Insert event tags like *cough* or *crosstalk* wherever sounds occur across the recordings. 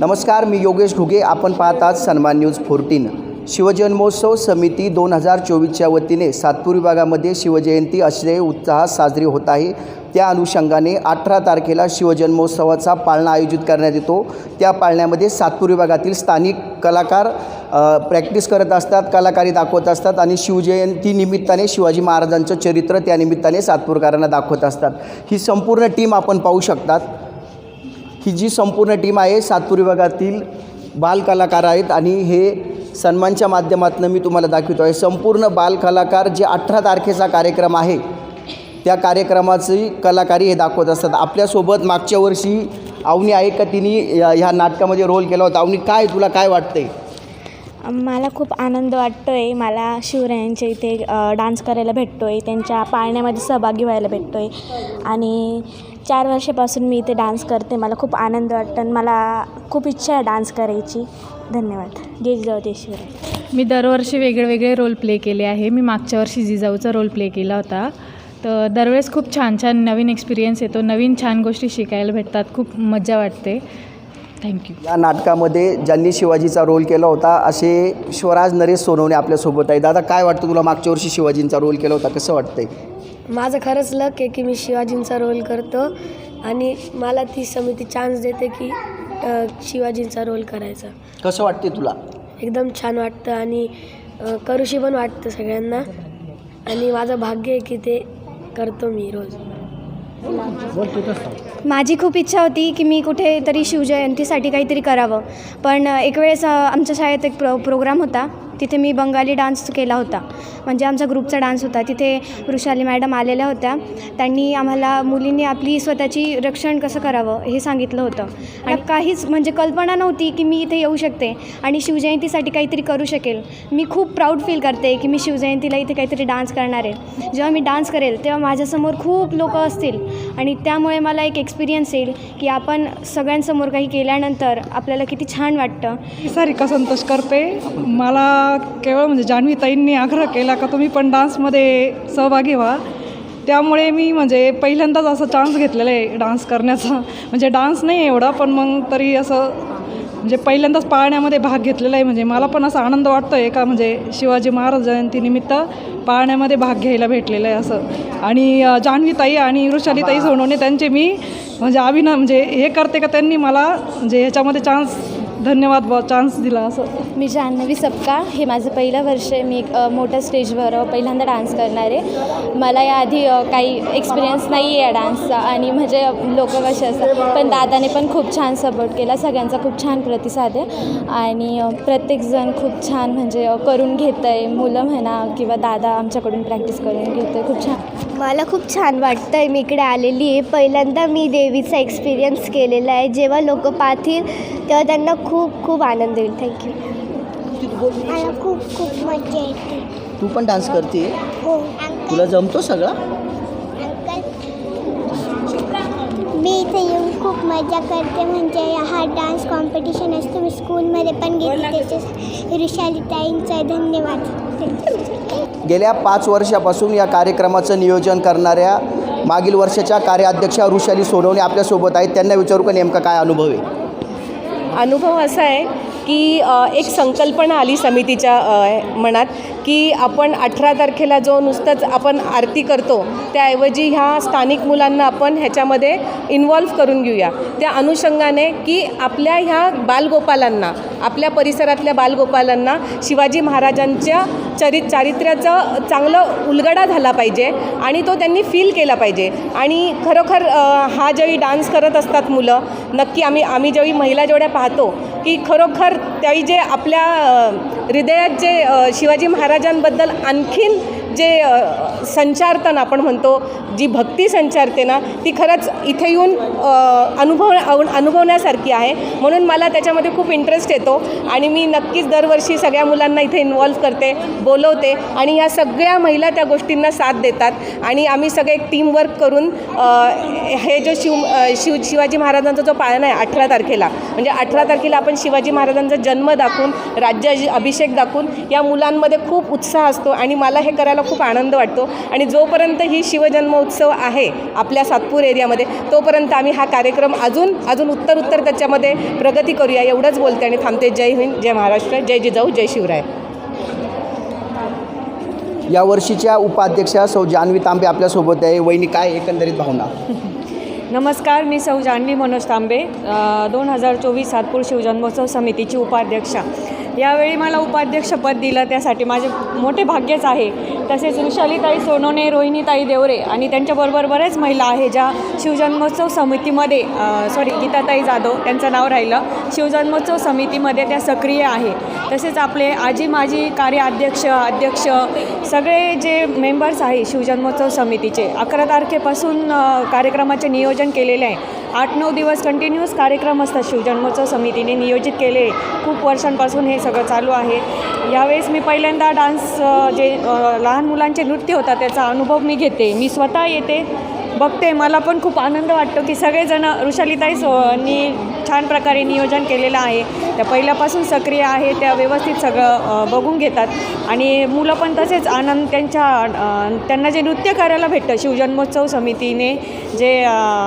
नमस्कार मी योगेश घुगे. आपण पाहत आहात सन्मान न्यूज फोर्टीन. शिवजन्मोत्सव समिती दोन हजार चोवीसच्या वतीने सातपूर विभागामध्ये शिवजयंती असे उत्साहात साजरी होत आहे. त्या अनुषंगाने अठरा तारखेला शिवजन्मोत्सवाचा पाळणा आयोजित करण्यात येतो. त्या पाळण्यामध्ये सातपूर विभागातील स्थानिक कलाकार प्रॅक्टिस करत असतात कलाकारी दाखवत असतात आणि शिवजयंती निमित्ताने शिवाजी महाराजांचं चरित्र त्या निमित्ताने सातपूरकरांना दाखवत असतात. ही संपूर्ण टीम आपण पाहू शकतात. ही जी संपूर्ण टीम आहे सातपूर विभागातील बालकलाकार आहेत आणि हे सन्मानच्या माध्यमातून मी तुम्हाला दाखवतो आहे संपूर्ण बालकलाकार जे अठरा तारखेचा कार्यक्रम आहे त्या कार्यक्रमाची कलाकारी हे दाखवत असतात. आपल्यासोबत मागच्या वर्षी अवनी आहे का तिने या- ह्या नाटकामध्ये रोल केला होता. अवनी काय तुला काय वाटतंय? मला खूप आनंद वाटतो आहे मला शिवरायांच्या इथे डान्स करायला भेटतो आहे त्यांच्या पाळण्यामध्ये सहभागी व्हायला भेटतो आहे आणि चार वर्षापासून मी इथे डान्स करते. मला खूप आनंद वाटतो आणि मला खूप इच्छा आहे डान्स करायची. धन्यवाद. जय शिवराय मी दरवर्षी वेगळे वेगळे रोल प्ले केले आहे. मी मागच्या वर्षी जिजाऊचा रोल प्ले केला होता. तर दरवेळेस खूप छान छान नवीन एक्सपिरियन्स येतो. नवीन छान गोष्टी शिकायला भेटतात. खूप मजा वाटते. थँक्यू या नाटकामध्ये ज्यांनी शिवाजीचा रोल केला होता असे शिवराज नरेश सोनवणे आपल्यासोबत आहे दादा काय वाटतं तुला मागच्या वर्षी शिवाजींचा रोल केला होता? कसं वाटतंय? माझं खरंच लक आहे की मी शिवाजींचा रोल करतो आणि मला ती समिती चान्स देते की अ, शिवाजींचा रोल करायचा. कसं वाटते तुला? एकदम छान वाटतं आणि अ, करूशी पण वाटतं सगळ्यांना. आणि माझं भाग्य आहे की ते करतो मी रोज. माझी खूप इच्छा होती की मी कुठेतरी शिवजयंतीसाठी काहीतरी करावं. पण एक वेळेस अ, आमच्या शाळेत एक प्रो प्रोग्राम होता. तिथे मी बंगाली डान्स केला होता. म्हणजे आमचा ग्रुपचा डान्स होता. तिथे वृषाली मॅडम आलेल्या होत्या. त्यांनी आम्हाला मुलींनी आपली स्वतःची रक्षण कसं करावं हे सांगितलं होतं. आणि काहीच म्हणजे कल्पना नव्हती की मी इथे येऊ शकते आणि शिवजयंतीसाठी काहीतरी करू शकेल. मी खूप प्राऊड फील करते की मी शिवजयंतीला इथे काहीतरी डान्स करणार आहे. जेव्हा मी डान्स करेल तेव्हा माझ्यासमोर खूप लोक असतील. आणि त्यामुळे मला एक एक्सपिरियन्स येईल की आपण सगळ्यांसमोर काही केल्यानंतर आपल्याला किती छान वाटतं. सारिका संतोष करते. मला केवळ म्हणजे जान्हवीताईंनी आग्रह केला का तुम्ही पण डान्समध्ये सहभागी व्हा. त्यामुळे मी म्हणजे पहिल्यांदाच असा चान्स घेतलेला आहे डान्स करण्याचा. म्हणजे डान्स नाही एवढा पण मग तरी असं म्हणजे पहिल्यांदाच पाळण्यामध्ये भाग घेतलेला आहे. म्हणजे मला पण असा आनंद वाटतो आहे का म्हणजे शिवाजी महाराज जयंतीनिमित्त पाळण्यामध्ये भाग घ्यायला भेटलेला आहे असं. आणि जान्हवीताई ताई आणि वृषाली ताई सोनवणे त्यांचे मी म्हणजे अभिनय म्हणजे हे करते का त्यांनी मला म्हणजे ह्याच्यामध्ये चान्स धन्यवाद ब चान्स दिला असं. मी जान्हवी सपकाळ हे माझं पहिलं वर्ष आहे. मी एक मोठ्या स्टेजवर पहिल्यांदा डान्स करणार आहे. मला याआधी काही एक्सपिरियन्स नाही आहे या डान्सचा आणि म्हणजे लोक कसे असतात पण दादाने पण खूप छान सपोर्ट केला. सगळ्यांचा खूप छान प्रतिसाद आहे. आणि प्रत्येकजण खूप छान म्हणजे करून घेतं आहे मुलं म्हणा किंवा दादा आमच्याकडून प्रॅक्टिस करून घेतो आहे खूप छान. मला खूप छान वाटतं आहे मी इकडे आलेली आहे. पहिल्यांदा मी देवीचा एक्सपिरियन्स केलेला आहे. जेव्हा लोक पाहतील तेव्हा त्यांना खूप खूप आनंद येईल थँक्यू मला खूप खूप मजा येते. तू पण डान्स करते? हो. तुला जमतो सगळा? मी इथे येऊन खूप मजा करते. म्हणजे हा डान्स कॉम्पिटिशन असतो. मी स्कूलमध्ये पण गेली. त्याच्या ऋषालीताईंचा धन्यवाद. गेल्या पाच वर्षापासून या कार्यक्रमाचं नियोजन करणाऱ्या मागील वर्षाच्या कार्याध्यक्षा ऋषाली सोनवणे आपल्यासोबत आहेत. त्यांना विचारू का नेमका काय अनुभव आहे? अनुभव असा आहे की एक संकल्पना आली समितीच्या मनात की आपण अठरा तारखेला जो नुसतंच आपण आरती करतो त्याऐवजी ह्या स्थानिक मुलांना आपण ह्याच्यामध्ये इन्वॉल्व करून घेऊया. त्या अनुषंगाने की आपल्या ह्या बालगोपालांना आपल्या परिसरातल्या बालगोपालांना शिवाजी महाराजांच्या चरि चारित्र्याचं चांगलं उलगडा झाला पाहिजे आणि तो त्यांनी फील केला पाहिजे. आणि खरोखर हा ज्यावेळी डान्स करत असतात मुलं नक्की आम्ही आम्ही ज्यावेळी महिला जेवढ्या पाहतो की खरोखर त्याही जे आपल्या हृदयात जे शिवाजी महाराजांबद्दल आणखीन जे संचारतन आपण म्हणतो जी भक्ती संचारते ना ती खरंच इथे येऊन अनुभव अनुभवण्यासारखी आहे. म्हणून मला त्याच्यामध्ये खूप इंटरेस्ट येतो आणि मी नक्कीच दरवर्षी सगळ्या मुलांना इथे इन्वॉल्व करते बोलवते आणि ह्या सगळ्या महिला त्या गोष्टींना साथ देतात. आणि आम्ही सगळे एक टीमवर्क करून हे जो शिव शिव शिवाजी महाराजांचा जो पाळणा आहे अठरा तारखेला म्हणजे अठरा तारखेला आपण शिवाजी महाराजांचा जन्म दाखवून राज्य अभिषेक दाखवून या मुलांमध्ये खूप उत्साह असतो आणि मला हे करायला खूप आनंद वाटतो. आणि जोपर्यंत ही शिवजन्मोत्सव आहे आपल्या सातपूर एरियामध्ये तोपर्यंत आम्ही हा कार्यक्रम अजून अजून उत्तर उत्तर त्याच्यामध्ये प्रगती करूया एवढंच बोलते आणि थांबते. जय हिंद जय महाराष्ट्र जय जिजाऊ जय शिवराय. या वर्षीच्या उपाध्यक्षा सौ जान्हवी तांबे आपल्यासोबत आहे. वहिनी काय एकंदरीत भावना? *laughs* नमस्कार मी सौ जान्हवी मनोज तांबे दोन हजार चोवीस सातपूर शिवजन्मोत्सव समितीची उपाध्यक्षा. यावेळी मला उपाध्यक्षपद दिलं त्यासाठी माझे मोठे भाग्यच आहे. तसेच ऋषालीताई सोनोने रोहिणीताई देवरे आणि त्यांच्याबरोबर बरेच महिला आहे ज्या शिवजन्मोत्सव समितीमध्ये सॉरी गीताताई जाधव त्यांचं नाव राहिलं. शिवजन्मोत्सव समितीमध्ये त्या सक्रिय आहे. तसेच आपले आजी माजी कार्याध्यक्ष अध्यक्ष सगळे जे मेंबर्स आहे शिवजन्मोत्सव समितीचे अकरा तारखेपासून कार्यक्रमाचे नियोजन केलेले आहे. आठ नऊ दिवस कंटिन्युअस कार्यक्रम असतात. शिवजन्मोत्सव समितीने नियोजित केले. खूप वर्षांपासून हे सगळं चालू आहे. यावेळेस मी पहिल्यांदा डान्स जे लहान मुलांचे नृत्य होतात त्याचा अनुभव मी घेते. मी स्वतः येते बघते. मला पण खूप आनंद वाटतो की सगळेजण ऋषालीताई सोनी छान प्रकारे नियोजन केलेलं आहे. त्या पहिल्यापासून सक्रिय आहे त्या व्यवस्थित सगळं बघून घेतात. आणि मुलं पण तसेच आनंद त्यांच्या त्यांना जे नृत्य करायला भेटतं शिवजन्मोत्सव समितीने जे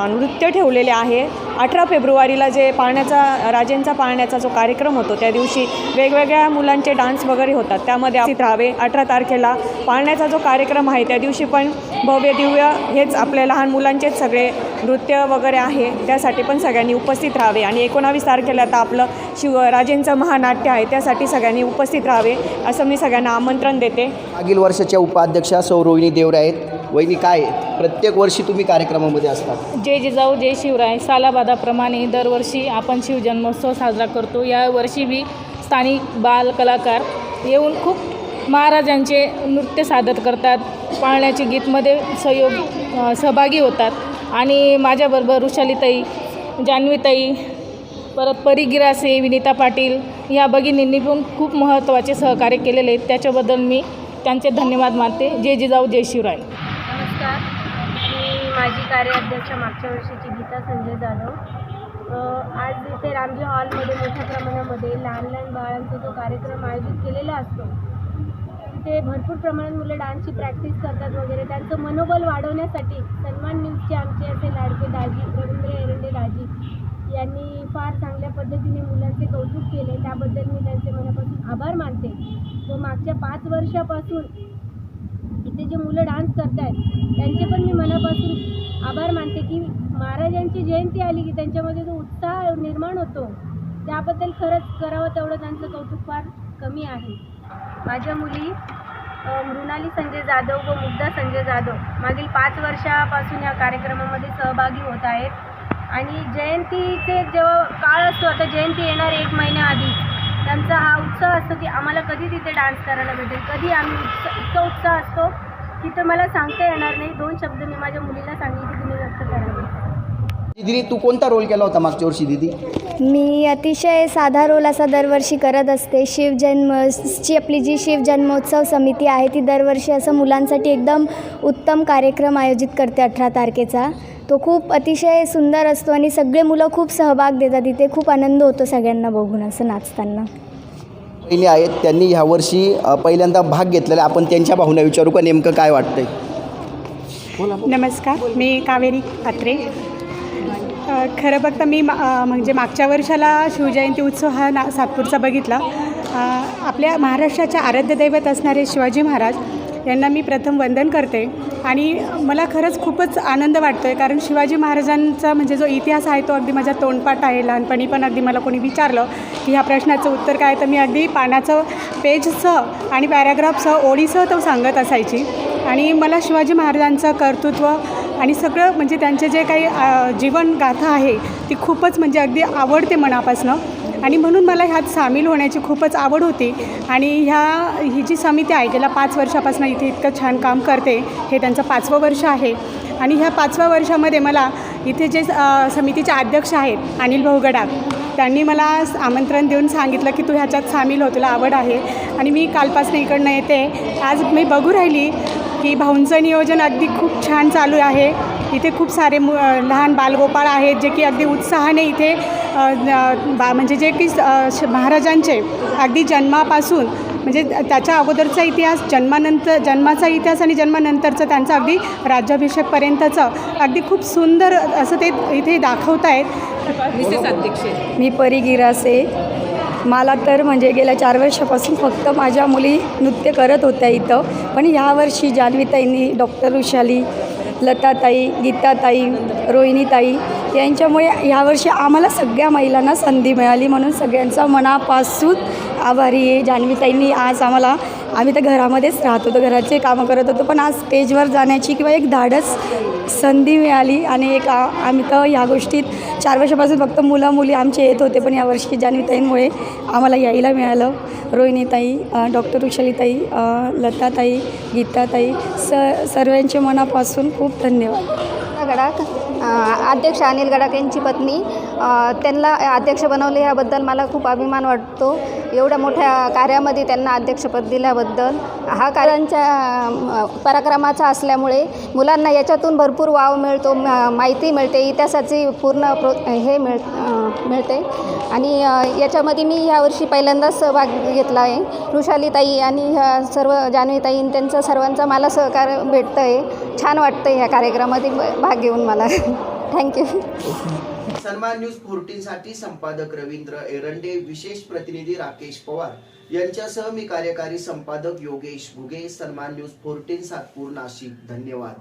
नृत्य ठेवलेले आहे अठरा फेब्रुवारीला जे पाळण्याचा राजेंचा पाळण्याचा जो कार्यक्रम होतो त्या दिवशी वेगवेगळ्या मुलांचे डान्स वगैरे होतात. त्यामध्ये आपण राहावे अठरा तारखेला पाळण्याचा जो कार्यक्रम आहे त्या दिवशी पण भव्य दिव्य हेच आपल्या लहान मुलांचेच सगळे नृत्य वगैरे आहे. त्यासाठी पण सगळ्यांनी उपस्थित राहावे. आणि एकोणावीस तारखेला आता आपलं शिव राजेंचं महानाट्य आहे त्यासाठी सगळ्यांनी उपस्थित राहावे असं मी सगळ्यांना आमंत्रण देते. मागील वर्षाच्या उपाध्यक्षा सौ रोहिणी देवरे आहेत. वहिनी काय प्रत्येक वर्षी तुम्ही कार्यक्रमामध्ये असतात जय जिजाऊ जय शिवराय. सालाबादाप्रमाणे दरवर्षी आपण शिवजन्मोत्सव साजरा करतो. यावर्षी बी स्थानिक बाल कलाकार येऊन खूप महाराजांचे नृत्य सादर करतात. पाळण्याचे गीतमध्ये सहयोग सहभागी होतात. आणि माझ्याबरोबर ऋषालीताई जान्हवीताई परत परी से विनिता पाटील ह्या भगिनींनी पण खूप महत्त्वाचे सहकार्य केलेले आहेत. त्याच्याबद्दल मी त्यांचे धन्यवाद मानते. जय जिजाऊ जय शिवराय. नमस्कार. मी माझी कार्याध्यक्ष मागच्या वर्षीची गीता संजय जाधव. आज इथे रामजी हॉलमध्ये मोठ्या प्रमाणामध्ये लहान लहान बाळांचा जो कार्यक्रम आयोजित केलेला असतो तिथे भरपूर प्रमाणात मुलं डान्सची प्रॅक्टिस करतात वगैरे. त्यांचं मनोबल वाढवण्यासाठी सन्मान न्यूजचे आमचे असे लाडके दाजी रवींद्र एरंडे दाजी यांनी फार चांगल्या पद्धतीने मुलांचे कौतुक केले. त्याबद्दल मी त्यांचे मनापासून आभार मानते. व मागच्या पाच वर्षापासून इथे जे मुलं डान्स करत आहेत त्यांचे पण मी मनापासून आभार मानते की महाराजांची जयंती आली की त्यांच्यामध्ये जो उत्साह निर्माण होतो त्याबद्दल खरंच करावं तेवढं त्यांचं कौतुक फार कमी आहे. माझ्या मुली मृणाली संजय जाधव व मुग्धा संजय जाधव मागील पाच वर्षापासून या कार्यक्रमामध्ये सहभागी होत आहेत. आणि जयंतीचे जेव्हा काळ असतो आता जयंती येणार एक महिन्याआधी त्यांचा हा उत्साह असतो की आम्हाला कधी तिथे डान्स करायला भेटेल? कधी आम्ही उत्सा इतका उत्साह असतो की तो मला सांगता येणार नाही. दोन शब्द मी माझ्या मुलीला सांगितले की तिने व्यक्त करावे दिदी तू कोणता रोल केला होता मागच्या वर्षी दिदी मी अतिशय साधा रोल असा दरवर्षी करत असते. शिवजन्मची आपली जी शिवजन्मोत्सव समिती आहे ती दरवर्षी असं मुलांसाठी एकदम उत्तम कार्यक्रम आयोजित करते अठरा तारखेचा. तो खूप अतिशय सुंदर असतो आणि सगळे मुलं खूप सहभाग देतात. तिथे खूप आनंद होतो सगळ्यांना बघून असं नाचताना. वहिनी आहेत त्यांनी ह्यावर्षी पहिल्यांदा भाग घेतलेला. आपण त्यांच्या भावना विचारू का? नेमकं काय वाटतंय? नमस्कार. मी कावेरी अत्रे अ, खरं बघता मी म्हणजे मागच्या वर्षाला शिवजयंती उत्सव हा ना सातपूरचा बघितला. आपल्या महाराष्ट्राच्या आराध्य दैवत असणारे शिवाजी महाराज यांना मी प्रथम वंदन करते. आणि मला खरंच खूपच आनंद वाटतो आहे कारण शिवाजी महाराजांचा म्हणजे जो इतिहास आहे तो अगदी माझा तोंडपाठ आहे. लहानपणी पण अगदी मला कोणी विचारलं की ह्या प्रश्नाचं उत्तर काय तर मी अगदी पानाचं पेजसह आणि पॅराग्राफसह ओळीसह तो सांगत असायची. आणि मला शिवाजी महाराजांचं कर्तृत्व आणि सगळं म्हणजे त्यांचे जे काही जीवनगाथा आहे ती खूपच म्हणजे अगदी आवडते मनापासनं. आणि म्हणून मला ह्यात सामील होण्याची खूपच आवड होती. आणि ह्या ही जी समिती आहे गेल्या पाच वर्षापासून इथे इतकं छान काम करते हे त्यांचं पाचवं वर्ष आहे. आणि ह्या पाचव्या वर्षामध्ये मला इथे जे समितीचे अध्यक्ष आहेत अनिल भाऊ गडाख त्यांनी मला आमंत्रण देऊन सांगितलं की तू ह्याच्यात सामील हो तुला आवड आहे. आणि मी कालपासून इकडनं येते. आज मी बघू राहिली की भाऊंचं नियोजन अगदी खूप छान चालू आहे. इथे खूप सारे मु लहान बालगोपाळ आहेत जे की अगदी उत्साहाने इथे बा म्हणजे जे की महाराजांचे अगदी जन्मापासून म्हणजे त्याच्या अगोदरचा इतिहास जन्मानंतर जन्माचा इतिहास आणि जन्मानंतरचं त्यांचं अगदी राज्याभिषेकपर्यंतचं अगदी खूप सुंदर असं ते इथे दाखवत आहेत मी परी गिरासे. मला तर म्हणजे गेल्या चार वर्षापासून फक्त माझ्या मुली नृत्य करत होत्या इथं. पण ह्यावर्षी जान्हवीताईंनी डॉक्टर वृषाली लताताई गीताताई रोहिणीताई यांच्यामुळे ह्यावर्षी आम्हाला सगळ्या महिलांना संधी मिळाली म्हणून सगळ्यांचा मनापासून आभारी आहे. जान्हवीताईंनी आज आम्हाला आम्ही तर घरामध्येच राहत होतो. घराचे कामं करत होतो. पण आज स्टेजवर जाण्याची किंवा एक धाडस संधी मिळाली आणि एक आम्ही तर ह्या गोष्टीत चार वर्षापासून फक्त मुलं मुली आमचे येत होते. पण यावर्षी जान्हवीताईंमुळे आम्हाला यायला मिळालं. रोहिणीताई डॉक्टर वृषालीताई लताताई गीताताई स सर्वांचे मनापासून खूप धन्यवाद. गडाख अध्यक्ष अनिल गडाख यांची पत्नी त्यांना अध्यक्ष बनवले याबद्दल मला खूप अभिमान वाटतो. एवढ्या मोठ्या कार्यामध्ये त्यांना अध्यक्षपद दिल्याबद्दल हा कार्यांच्या पराक्रमाचा असल्यामुळे मुलांना याच्यातून भरपूर वाव मिळतो म- माहिती मिळते इतिहासाची पूर्ण प्रो हे मिळ मिळते. आणि याच्यामध्ये मी ह्यावर्षी पहिल्यांदाच सहभाग घेतला आहे. वृषालीताई आणि ह्या सर्व जान्हवीताई त्यांचं सर्वांचा मला सहकार भेटतं आहे छान वाटतं आहे ह्या कार्यक्रमामध्ये भाग घेऊन मला. *laughs* थँक्यू सन्मान न्यूज फोर्टीनसाठी संपादक रवींद्र एरंडे विशेष प्रतिनिधी राकेश पवार यांच्यासह मी कार्यकारी संपादक योगेश भुगे. सन्मान न्यूज फोर्टीन सातपूर नाशिक. धन्यवाद.